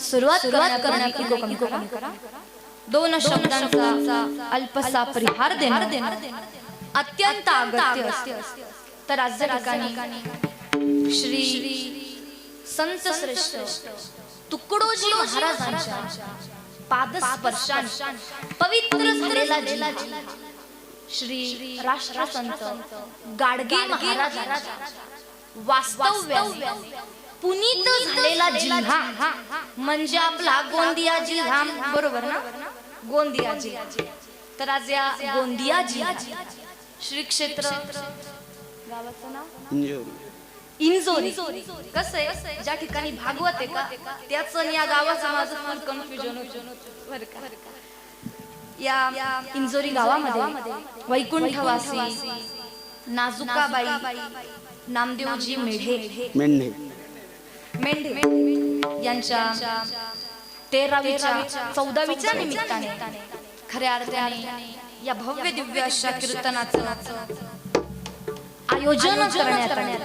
सुरुवात करण्यापूर्वी दोन शब्दांचा अल्पसा परिहार देणार अत्यंत अगत्य. तर आज ठिकाणी श्री संत श्रेष्ठ तुकडोजी महाराजांच्या पादस्पर्शाने पवित्र झालेला श्री राष्ट्रसंत गाडगे महाराज वास्तव्य. पुनीत झालेला जिल्हा म्हणजे आपला गोंदिया जिल्हा बरोबर ना? गोंदिया जिल्हा तर आज या गोंदिया जिल्हा श्री क्षेत्र गावाचं नाव? इंजोरी. कसं आहे? ज्या ठिकाणी भागवत आहे का त्याच या गावाचं माझं कन्फ्युजन होतं. बरं का. या इंजोरी गावामध्ये वैकुंठवासी नाजुकाबाई नामदेवजी मेढे मेंढे. मेंढे यांच्या तेरावीच्या चौदावीच्या निमित्ताने खऱ्या अर्थाने या भव्य दिव्य अशा कीर्तनाचं आयोजन करण्यात आले.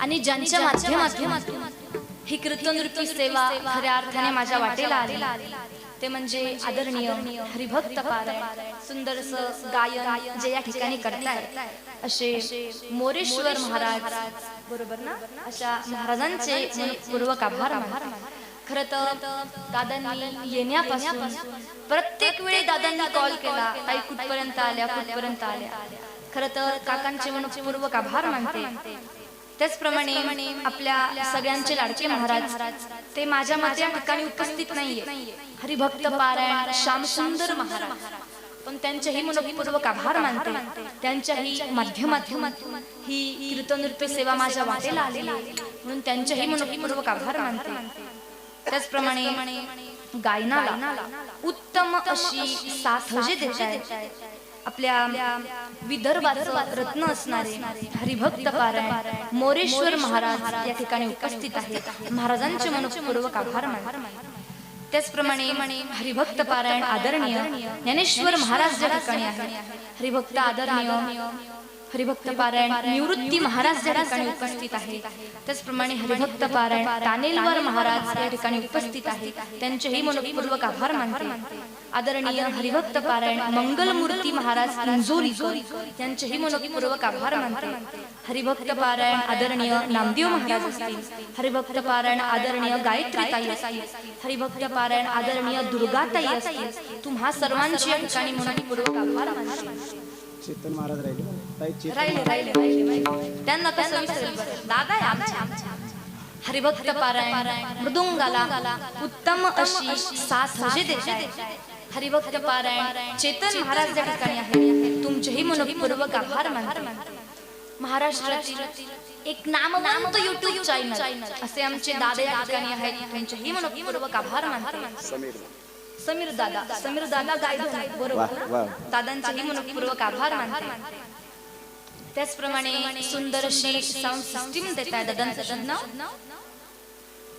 आणि ज्यांच्या माध्यमातून ही कीर्तन नृत्य सेवा खऱ्या अर्थाने माझ्या वाटेला आली. ते म्हणजे आदरणीय हरिभक्त पारायण. सुंदरस गायन जे या ठिकाणी करतायत. असे मोरेश्वर महाराज बरोबर ना? अशा महाराजांचे मनपूर्वक आभार. खर तर दादांनी येण्यापासून प्रत्येक वेळी दादांनी कॉल केला ताई कुठपर्यंत आल्या कुठपर्यंत आल्या? खर तर काकांचे मनपूर्वक आभार मानते. त्याचप्रमाणे आपल्या सगळ्यांचे लाडके महाराज ते माझ्या माझ्या ठिकाणी उपस्थित नाहीये. हरिभक्त पारायण श्यामसुंदर महाराज. पण त्यांच्याही मनपूर्वक आभार मानते. त्यांच्याही माध्यमातून ही कीर्तन नृत्य सेवा माझ्या वाटेला आलेली आहे. म्हणून त्यांच्याही मनपूर्वक आभार मानते. त्याचप्रमाणे गायनाला उत्तम अशी साथ जे देत आहेत आपल्या विदर्भाचं रत्न असणारे हरिभक्त पारायण मोरेश्वर महाराज या ठिकाणी उपस्थित आहेत. महाराजांचे मनपूर्वक आभार मानते. त्याचप्रमाणे हरिभक्त पारायण आदरणीय ज्ञानेश्वर महाराज या ठिकाणी आहे हरिभक्त आदरणीय हरिभक्त पारायण निवृत्ती महाराज या ठिकाणी उपस्थित आहे. त्याचप्रमाणे हरिभक्त पारायण तानेलवर महाराज या ठिकाणी उपस्थित आहे. त्यांचेही मनपूर्वक आभार मानते. आदरणीय हरिभक्त पारायण मंगलमूर्ती महाराज इंजोरी यांचेही मनपूर्वक आभार मानते. हरिभक्त पारायण आदरणीय नामदेव महाराज असतील. हरिभक्त पारायण आदरणीय गायत्री ताई असतील. हरिभक्त पारायण आदरणीय दुर्गाताई असतील. तुम्हा सर्वांची या ठिकाणी मनपूर्वक आभार मानते. चेतन महाराज राहिले ताई राहिले राहिले राहिले त्यांना कसं विसरेल बरं? दादा आहे आमचे आमचे हरिभक्त पारायण मृदुंगाला उत्तम अशी साथ. हरिभक्त पारायण चेतन महाराज या ठिकाणी आहे. तुमचेही मनपूर्वक आभार मानते. महाराष्ट्रातील एक नामवंत युट्यूब चॅनल असे आमचे दादा या ठिकाणी आहेत. त्यांचेही मनपूर्वक आभार मानते. समीर समीर दादा. समीर दादा. गायधन. आहेत, बरोबर? दादांचेही मनपूर्वक आभार मानते. त्याचप्रमाणे सुंदर अशी साऊंड सिस्टीम देत आहे दादांचं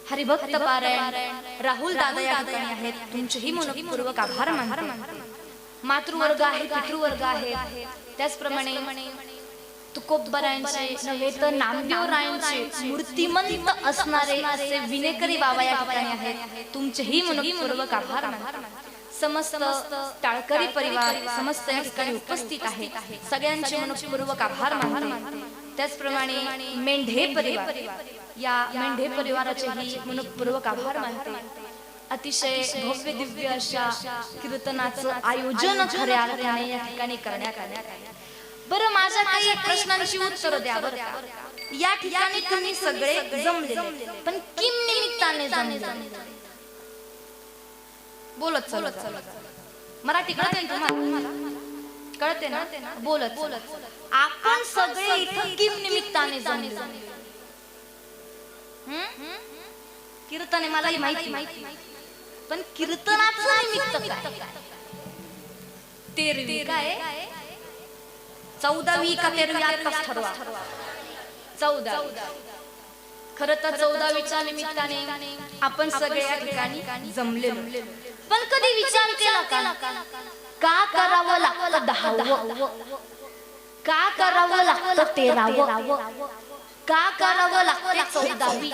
हरिभक्त पारायण. राहुल दादा या ठिकाणी आहेत. तुमचेही मनपूर्वक आभार मानते. मातृवर्ग आहे पितृवर्ग आहे. त्याचप्रमाणे तुकोबरायांचे नव्हे तर नामदेव रायांचे मूर्तिमंत असणारे असे विनेकरी बाबा या ठिकाणी आहेत. तुमचेही मनपूर्वक आभार मानते. समस्त टाळकरी परिवार समस्त या ठिकाणी उपस्थित आहे सगळ्यांचे मनपूर्वक आभार मानते. त्याचप्रमाणे मेंढे परिवार. या मेंढे परिवाराचेही मनपूर्वक आभार मानते. अतिशय भव्य दिव्य अशा कीर्तनाचं आयोजन खऱ्या अर्थाने या ठिकाणी करण्यात आले. बरं माझ्या काही प्रश्नांची उत्तर द्या बरं? या ठिकाणी तुम्ही सगळे जमले पण किम निमित्ताने जमले बोलत चलत मराठी कळते ना तुम्हाला? कळते ना? बोलत बोलत आपण सगळे इथं किम निमित्ताने जमले. हं? कीर्तने मलाही माहिती माहिती पण कीर्तनाचं निमित्त काय? तेरवी काय? चौदावी का तेरवी आताच ठरवा. चौदा खर तर चौदावीच्या निमित्ताने आपण सगळे या ठिकाणी जमलेलो. पण कधी विचार केला का? का करावं लागतं दहावं? का करावं लागतं तेरावं? का करावं लागतं चौदावी?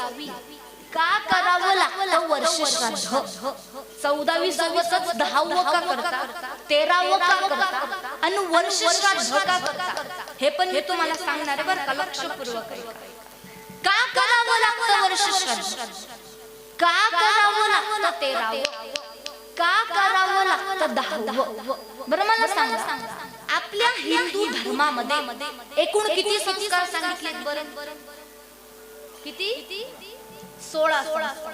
का करावं लागतं वर्ष श्राद्ध? चौदावी सोबतच दहावं का करता? तेरावं का करता? आणि वर्ष श्राद्ध का करता? हे पण मी तुम्हाला सांगणार आहे बरं का लक्षपूर्वक का करावं लागतं वर्ष श्राद्ध? का करावं लागतं तेरावं? का करावं लागतं दहावं? बरं मला सांगा. आपल्या हिंदू धर्मामध्ये एकूण किती संस्कार सांगितले बरं? किती? सोळा संस्कार.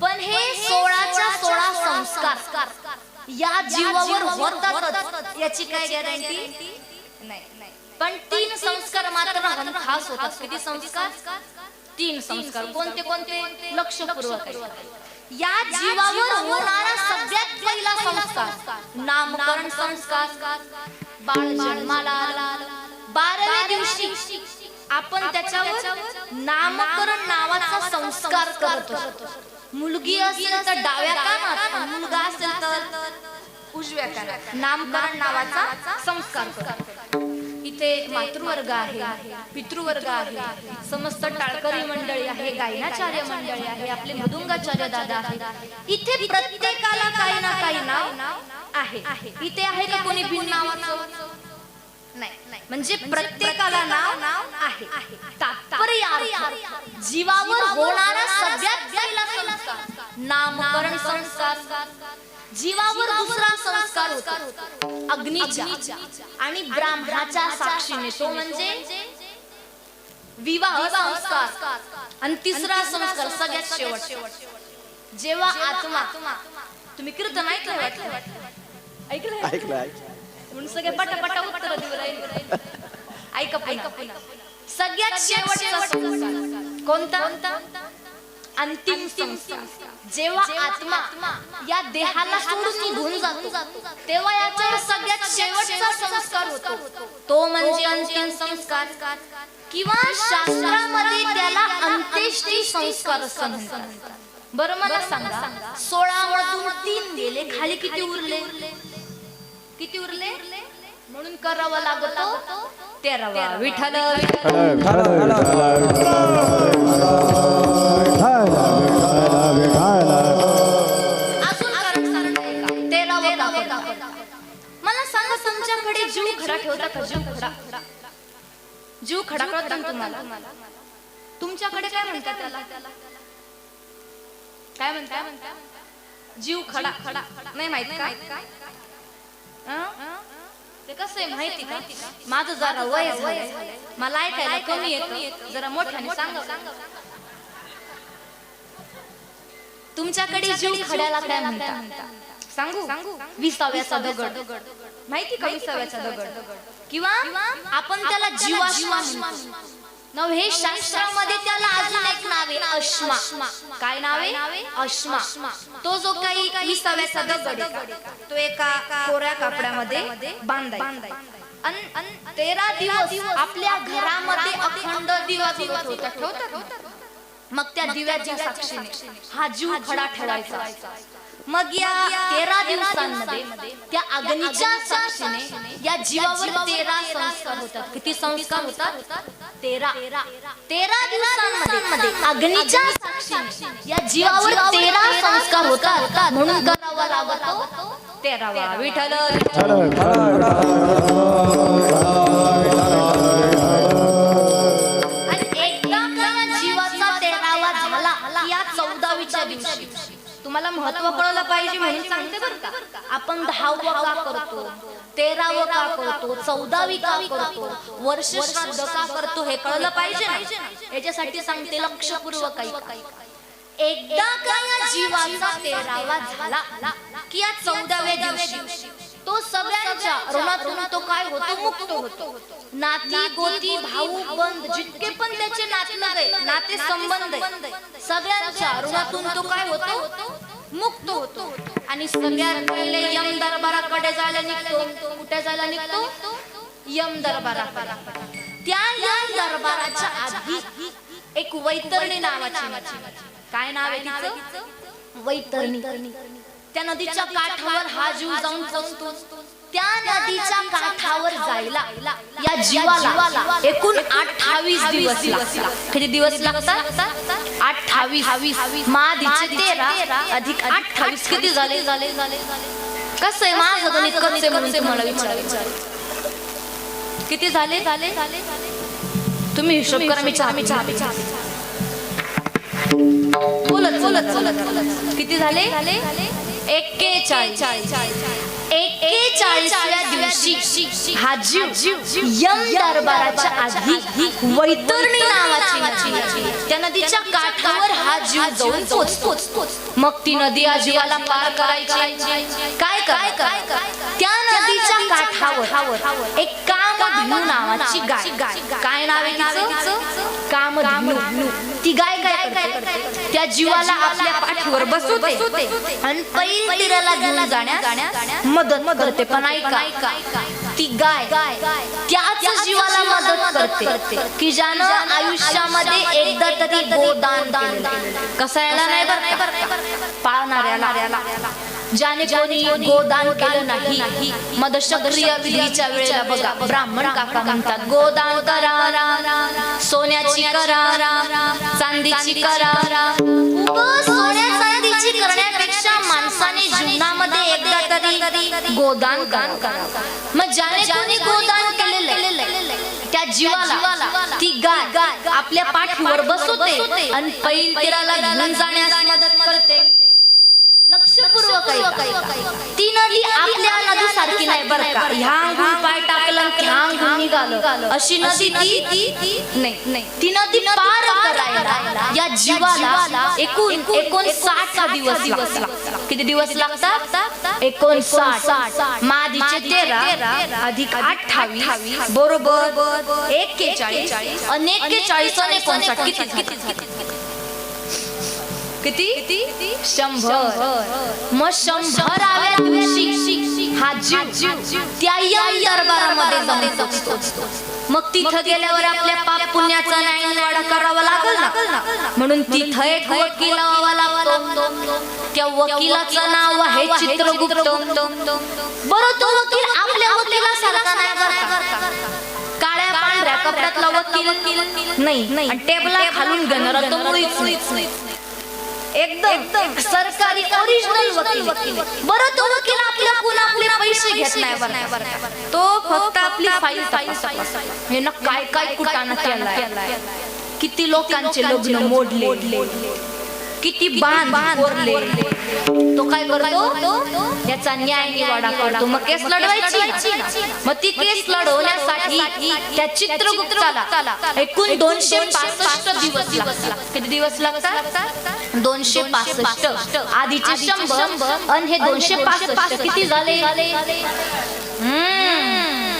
पण हे सोळाच्या सोळा संस्कार. या जीवावर होतातच. याची काय गॅरंटी? नाही पण तीन संस्कार मात्र खास होतात. किती संस्कार? तीन संस्कार. कोणते कोणते? लक्षपूर्वक. ऐका. या जीवावर होणारा सगळ्यात पहिला संस्कार नामकरण संस्कार. बाळ जन्माला बाराव्या दिवशी आपण त्याच्यावर नामकरण नावाचा संस्कार करतो मुलगी असेल तर डाव्या कानात मुलगा असेल तर उजव्या कानात. नामकरण नावाचा संस्कार करतो इथे मातृवर्ग आहे पितृवर्ग आहे. समस्त टाळकरी मंडळी आहे गायनाचार्य मंडळी आहे आपले मृदुंगाचार्य दादा आहे इथे प्रत्येकाला काही ना काही नाव आहे. इथे आहे का कोणी भिन्न नावाचं? नाही. म्हणजे प्रत्येकाला नाव नाव आहे. तात्पर्य जीवावर होणारा सगळ्यात पहिला संस्कार नामकरण संस्कार. जीवावर दुसरा संस्कार होतो. अग्नीच्या आणि ब्राह्मणाच्या साक्षीने. तो म्हणजे विवाह संस्कार. आणि तिसरा संस्कार सगळ्यात शेवट जेव्हा आत्मा तुम्ही कीर्तन ऐकलं ऐकलं. ऐकलं? ऐकलं म्हणून सगळे पटापटा उत्तर देऊ राहिले. ऐका ऐका पुन्हा. सगळ्यात शेवटचा संस्कार. कोणता? अंतिम संस्कार. जेव्हा आत्मा या देहाला सोडून निघून जातो तेव्हा याच्यावर सगळ्यात शेवटचा संस्कार होतो. तो म्हणजे अंतिम संस्कार. किंवा शास्त्रामध्ये त्याला अंत्येष्टी संस्कार असं म्हणतात. बरं मला सांगा सोळा मधून तीन गेले खाली किती उरले? किती उरले? म्हणून करावं लागतो तेरावा. विठ्ठल. अजून कारण का? मला सांगा तुमच्याकडे जीव खडा ठेवता का? जीव खडा. जीव खडा कळतो ना तुम्हाला? तुमच्याकडे काय म्हणतात त्याला? काय म्हणता? जीव खडा. खडा. नाही माहीत का? ते कसं आहे माहिती का? माझं जरा वय झालंय. मला ऐकायला कमी येतं. जरा मोठ्याने सांगा तुमच्याकडे जीव खड्याला काय म्हणतात सांगू? सांगू? विसाव्याचा दगड. माहिती का विसाव्याचा दगड? किंवा आपण त्याला जीवाश्मा म्हणतो. नव्हे शास्त्रामध्ये त्याला अजून एक नाव आहे अश्मा. काय नाव? आहे अश्मा. तो जो काही विसाव्याचा दगड तो एका कोऱ्या कापडामध्ये बांधाय तेरा दिवस आपल्या घरामध्ये अखंड दिवा दिवा होता. ठेवतात मग त्या दिव्याच्या साक्षीने हा जीव खडा ठेवायचा. मग या तेरा दिवसांमध्ये त्या अग्नीच्या साक्षीने या जीवावर तेरा संस्कार होतात. किती संस्कार होतात? तेरा. तेरा. दिवसांमध्ये अग्नीच्या साक्षीने या जीवावर तेरा संस्कार होतात. म्हणून करावा लागतो तेरावा. विठ्ठल. तुम्हाला महत्त्व कळलं पाहिजे म्हणून सांगते बरं का. आपण दहावं का करतो? तेरावं का करतो? चौदावी का करतो? वर्ष श्राद्ध का करतो हे कळलं पाहिजे ना? याच्यासाठी सांगते लक्षपूर्वक ऐका. एकदा का या जीवाचा तेरावा झाला की या चौदाव्या दिवशी तो सगळ्यांच्या ऋणातून तो काय होतो? मुक्त होतो. नाती गोती भाऊ बंद जितके पण त्याचे नाते नाते संबंध आहे, सगळ्यांच्या ऋणातून तो काय होतो? मुक्त होतो. आणि सगळ्यात पहिले यम दरबाराकडे जायला निघतो. कुठे जायला निघतो? यम दरबारा त्या यम दरबाराच्या आधी एक वैतरणी नावाची काय नाव आहे तिचं? वैतरणी. त्या नदीच्या काठावर हा जीव जाऊन पोचतो त्या नदीच्या काठावर जायला या जीवाला एकूण अठ्ठावीस दिवस किती दिवस लागतात? अठ्ठावीस. मादीचे तेरा. अधिक अठ्ठावीस किती झाले झाले? झाले? कसं आहे? माझं गणित कसं आहे म्हणून तुम्हाला किती झाले? झाले? झाले. तुम्ही हिशोब करा मी चहा मी चहा मी चहा बोलत बोलत बोलत. किती झाले? झाले? एक्केचाळीस एक्केचाळीसव्या दिवशी हा जीव यम दरबाराच्या आधी वैतरणी नावाची त्या नदीच्या काठावर हा जीव जाऊन पोचतो. मग ती नदी या जीवाला पार करायची. काय काय काय त्या नदीच्या काठावर एक कामधेनू नावाची गाय. काय नाव आहे तिचं? कामधेनू. ती गाय करते. त्या जीवाला आपल्या पाठीवर बसवते. आणि पैल तीराला घेऊन जाण्यास मदत करते. पण ऐका ती गाय त्याच जीवाला मदत करते. की ज्यानं आयुष्यामध्ये एकदा तरी गोदान केलं. कसायला नाही बरं पाळणाऱ्याला. ज्याने कोणी गोदान केलं नाही. मदशक्रिय विधीच्या वेळेला बघा ब्राह्मण काका म्हणतात गोदान करा सोन्याची करा चांदीची करा. सोन्या चांदीची करण्यापेक्षा माणसाने जीवनामध्ये एकदा तरी गोदान करा मग ज्याने कोणी गोदान केलेलं त्या जीवाला ती गाय आपल्या पाठीवर बसवते आणि पैल तीराला घेऊन जाण्यास मदत करते. लक्षपूर्वक. ती नदी आपल्या नदी सारखी नाही बरं का. ह्या अंगून पाय टाकलं की ह्या अंगून निघालं. अशी नदी ती नाही नाही. ती नदी पार करायला. या जीवाला एकूण एकूण साठ दिवस लागतात किती दिवस लागतात? एकूण साठ मादीचे तेरा अधिक अठ्ठावीस बरोबर एक्केचाळीस आणि एक्केचाळीस आणि एकोणसाठ. किती किती किती? किती? शंभर. मग दिवशी हा जीव. त्या दरबारामध्ये मग तिथं गेल्यावर आपल्या पाप पुण्याचा न्यायवाडा करावा लागल ना. म्हणून तिथं एक वकील लावावा लागतो. त्या वकिलाचं नाव आहे चित्रगुप्त. बरं तो वकील आपल्या वकिलासारखा नाही काळ्या पांढऱ्या कपड्यातला वकील नाही. टेबला खालून घेणारा तो मुळीच एकदम सरकारी ओरिजिनल वकील. बरं तो वकील आपल्याकडून आपले पैसे घेत नाही बरं तो फक्त आपली फाईल हे ना काय काय कुटाणा केलाय? किती लोकांचे लग्न मोडले? किती बांध कोरले. तो काय करतो? याचा न्याय निवाडा करतो. मग केस लढवायची मग ती केस लढवण्यासाठी त्या चित्रगुप्ताला एकूण दोनशे पासष्ट दिवस लागतात. किती दिवस लागतात? दोनशे पासष्ट. आधीचे शंभर आणि हे दोनशे पासष्ट. किती झाले? हम्म,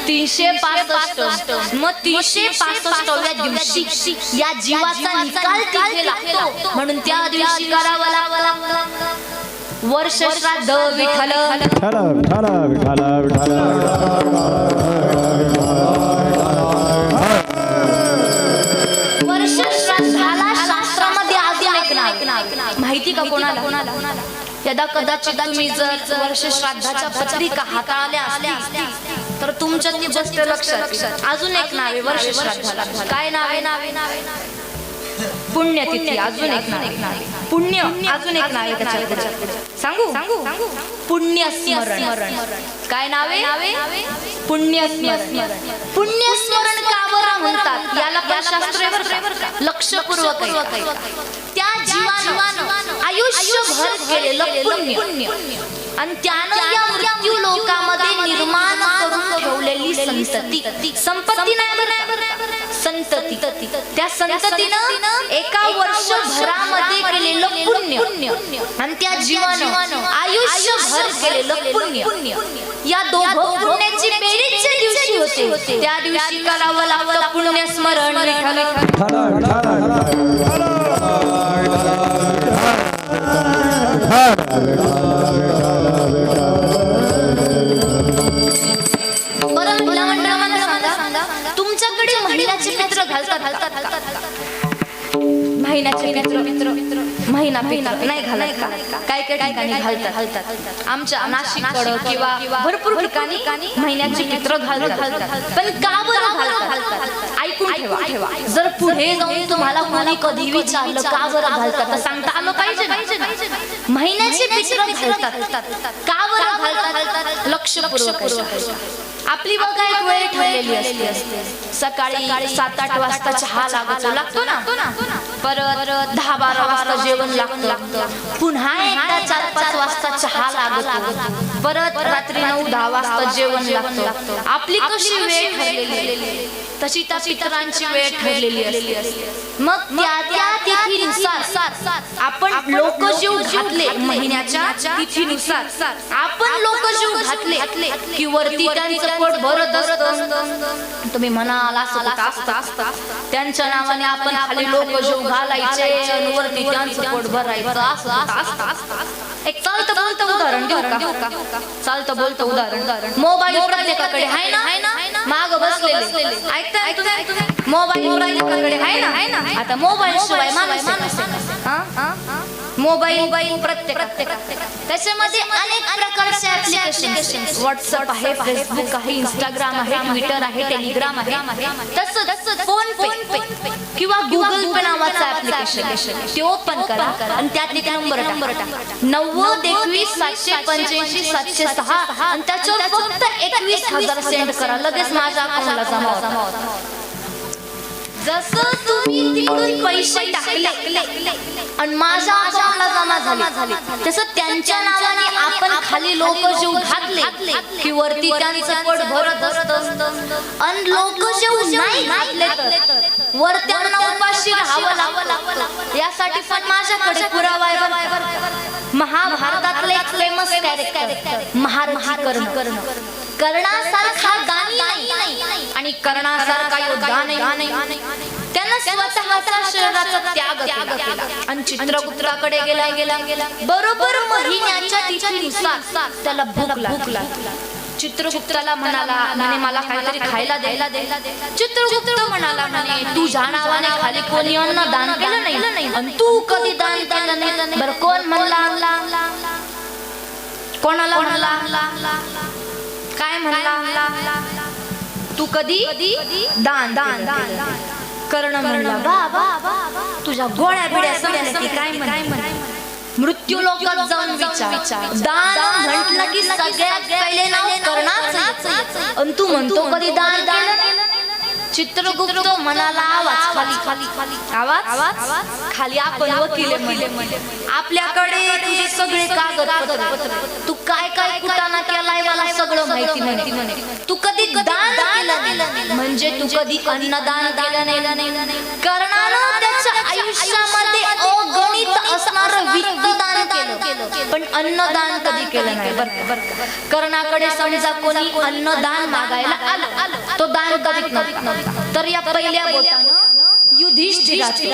तीनशे पासष्ट. मग तीनशे पासष्टव्या दिवशी या जीवाचा निकाल तिथे लागतो. म्हणून त्या दिवशी करावा लागला वर्ष श्राद्ध विठाला विठाला विठाला विठाला वर्ष श्राद्धाला शास्त्रामध्ये अजून एक नाव. माहिती का कोणाला? कोणाला? यदा कदाचित तुम्ही जर वर्ष श्राद्धाच्या पत्रिका हाताळल्या असल्या तर तुमच्या ती गोष्ट लक्षात अजून एक नाव वर्ष श्राद्धाला काय नाव नाव? नाव पुण्यतिथी अजून एक नाव. पुण्य अजून एक नाव त्याच्यात त्याच्यात. सांगू? सांगू? पुण्य स्मरण. काय नाव? आहे पुण्य स्मरण. पुण्य स्मरण का बरं म्हणतात. याला पण शास्त्र? लक्षपूर्वक. त्या जीवानं आयुष्यभर केलेलं पुण्य. आणि त्यानं या मृत्यू लोकामध्ये निर्माण करून ठेवलेली संतती. संपत्ती नाही संतती. त्या संततीनं एका वर्षभरामध्ये केलेलं पुण्य आणि त्या जीवानं आयुष्यभर केलेलं पुण्य. या दोघं पुण्याची बेरीजच्या दिवशी होते. त्या दिवशी करावं लागलं पुण्य स्मरण बरं महिला मंडळाला सांगा. तुमच्याकडे महिलाचे मित्र घालतात घालतात घालतात घालतात महिन्याचे मित्र मित्र महिना महिना नाही घालत का? काय काय ठिकाणी घालतात. घालतात. आमच्या नाशिककडं किंवा भरपूर ठिकाणी महिन्याचे मित्र घालतात. घालतात. पण का बरं घालतात? ऐकून ठेवा ठेवा. जर पुढे जाऊन तुम्हाला कोणी कधी विचारलं का बरं घालतात? सांगता आलं पाहिजे महिन्याचे मित्र घालतात. का बरं घालतात? लक्षपूर्वक अशा. आपली बघा एक वेळ ठरलेली असते. सकाळी सात आठ वाजता चहा लागतो लागतो ना. परत दहा बारा वाजता जेवण लागतं. पुन्हा एकदा चार पाच वाजता चहा लागतो. परत रात्री नऊ दहा वाजता जेवण लागतं. आपली कशी वेळ ठरलेली? तशी त्या पितरांची वेळ ठरलेली असते. मग त्या त्या तिथीनुसार आपण लोकजीव घातले महिन्याच्या तिथीनुसार. आपण लोकजीव घातले. की वरती त्यांचं पोट भरत असतं. तुम्ही म्हणाल असं असतं. त्यांच्या नावाने आपण खाली लोकजीव घालायचे आणि वरती त्यांचं पोट भरायचं. असं एक चालतं बोलतं उदाहरण देऊ का? चालतं बोलतं उदाहरण. मोबाईल प्रत्येकाकडे आहे ना? आहे ना? माग बसलेले. ऐकताय तुम्ही? मोबाईल प्रत्येकाकडे आहे ना? आहे ना? आता मोबाईल शिवाय माणूस? हा? मोबाईल मोबाईल प्रत्येक त्याच्यामध्ये अनेक प्रकारचे ऍप्लिकेशन व्हॉट्सअप आहे फेसबुक आहे इंस्टाग्राम आहे ट्विटर आहे टेलिग्राम आहे. तसंच फोन पे किंवा गुगल पे नावाचं ऍप्लिकेशन ते ओपन करा आणि त्यात एक नंबर नंबर नव्वद एकवीस सातशे पंच्याऐंशी सातशे सहा आणि त्याच्यावर फक्त एकवीस हजार सेंड करा. लगेच माझ्या अकाउंटला जमा होता. जसं तुम्ही तिकडून पैसे टाकले आणि माझ्या अकाउंटला जमा झाले तसं त्यांच्या नावाने आपण खाली लोक जीव घातले की वरती त्यांचं पोट भरत असत. आणि लोक जीव नाही घातले तर वर त्यांना उपाशी राहावं लागलं यासाठी पण माझ्याकडे पुरावा महाभारतातले एक फेमस कॅरेक्टर महारथी कर्म कर्णासारखा दानी नाही आणि कर्णासारखा योद्धा नाही. त्यानं स्वतःचा शरीराचा त्याग केला. आणि चित्रगुप्ताकडे गेला. गेला गेला बरोबर महिन्याच्या तिथीनुसार त्याला भूक लागला. चित्रगुप्ताला म्हणाला म्हणे मला काहीतरी खायला द्यायला दे. चित्रगुप्त म्हणाला म्हणे तुझ्या नावाने खाली कोणी अन्न दान केलं नाही आणि तू कधी दान केलं नाही बरं कोण म्हणला? कोणाला म्हणला? काय म्हणला? तू कधी? दान दान कर्ण म्हणला. वा वा तुझ्या गोळ्या बिड्या समजल्या की काय मृत्यू लोकात जाऊन विचार. दान म्हटलं की सगळ्यात पहिले नाव कर्णाचं. आणि तू म्हणतो कधी दान केलं नाही? चित्रगुप्त मनाला आवाज खाली खाली खाली. आवाज? आवाज खाली आपण वकील आपल्याकडे तुझे सगळे कागदपत्र तू काय काय कुटाणा केलाय मला सगळं माहिती म्हणे. तू कधी दान केलं म्हणजे तू कधी अन्नदान केलं नाही. करणार त्याच्या आयुष्यामध्ये अगणित असणारं वित्तदान केलं पण अन्नदान कधी केलं. नाही बरं कर्णाकडे समजा कोणी अन्नदान मागायला आलं तो दान नव्हता तर या पहिल्या बोटानं युधिष्ठिराचे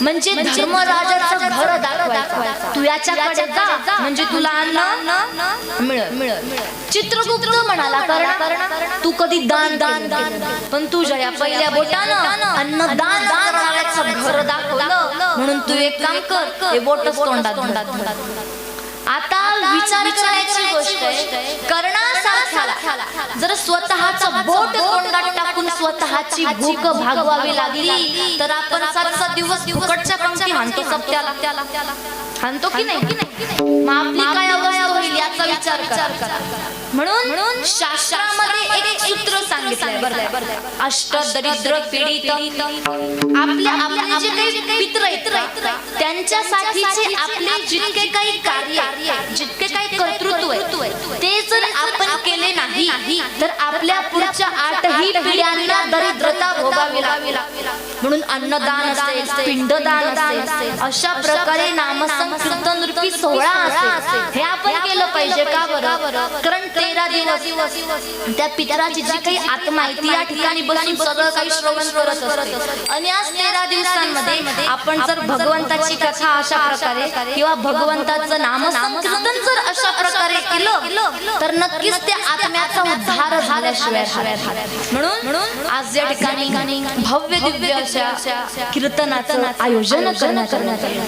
म्हणजे धर्मराजाचं घर दाखवायचं. तू याच्याकडे जा. म्हणजे तुला अन्न मिळत मिळत चित्रगुप्त म्हणाला. कर्ण तू कधी दान दान दान पण तुझ्या या पहिल्या बोटानं अन्नदान करणाऱ्याचं घर दाखवलं म्हणून तू एक काम कर. हे बोटच तोंडात तोंडात आता विचार करायची गोष्ट आहे. कर्णासारख्याला जर स्वतःचं बोट तोंडात टाकून स्वतःची भूक भागवावी लागली तर आपण सात सात दिवस फुकटच्या पंक्ती हाणतो सप्त्याला हाणतो की नाही? मग आपली काय अवस्था? होईल याचा विचार करा. म्हणून म्हणून शास्त्रामध्ये एक सूत्र सांगितलंय बरं अष्ट दरिद्र पीडित. आपले जे काही पित्र त्यांच्यासाठीचे आपले जितके काही कार्य जितके काही कर्तृत्व आहे ते जर आपण केले नाही तर आपल्या पुढच्या आठही पिढ्यांना दरिद्रता भोगावी लागेल. म्हणून अन्नदान पिंडदान अशा प्रकारे नामसंकीर्तन रूपी सोहळा हे आपण केलं पाहिजे का बरं? कारण तेरा दिवस. त्या पितराची जी काही आत्मा आहे ती या ठिकाणी बसून सगळं काही श्रवण करत असते. आणि आज तेरा दिवसांमध्ये आपण जर भगवंताची कथा अशा प्रकारे किंवा भगवंताचं नामसंकीर्तन जर अशा प्रकारे केलं तर नक्कीच त्या आत्म्याचा उद्धार झाल्याशिवाय म्हणून आज या ठिकाणी भव्य दिव्य अशा कीर्तनाचं आयोजन करण्यात आलं.